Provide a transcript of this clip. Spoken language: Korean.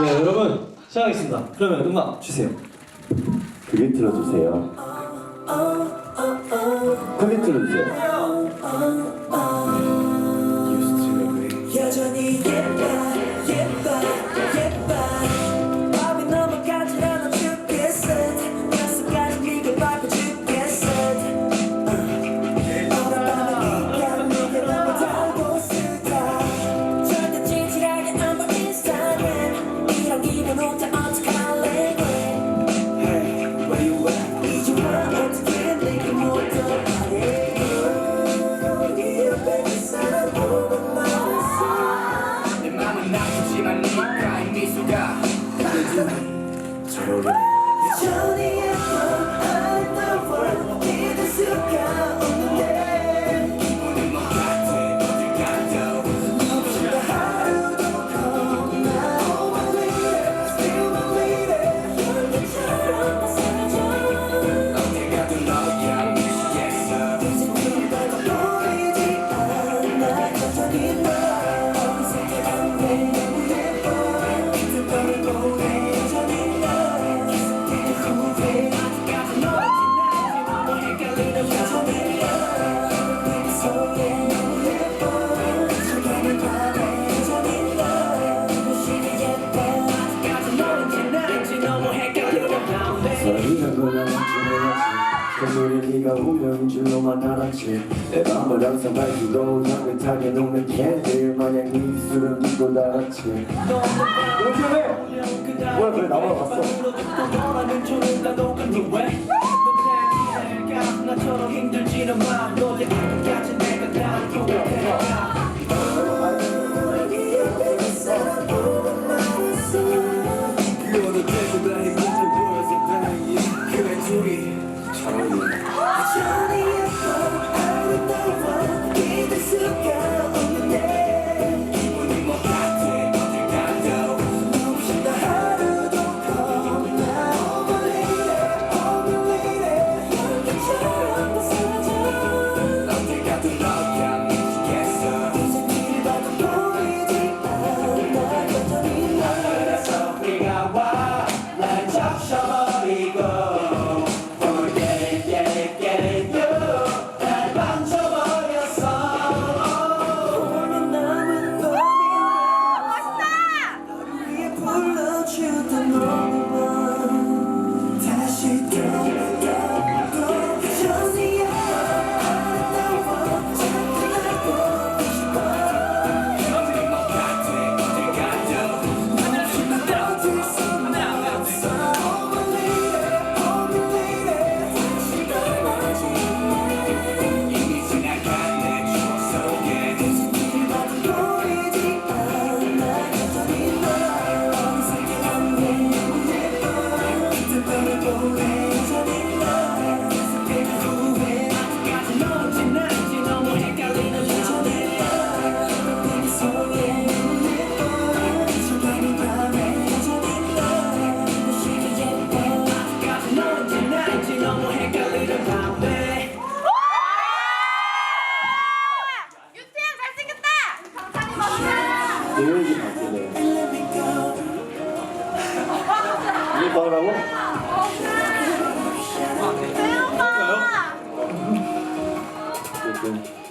네 여러분 시작하겠습니다. 그러면 음악 주세요. 그게 틀어주세요. 그게 틀어주세요. Крайний сюда. 그물에 네가 오면 줄로만 알았지. 내 마음을 항상 밝히고 향긋하게 녹는 캔들 마냥 네 입술은 믿고 나갔지. 뭐야 그래 나와 봤어. 기억이 바뀌네. 이게 뭐라고? 아, 네. 네, 배고파.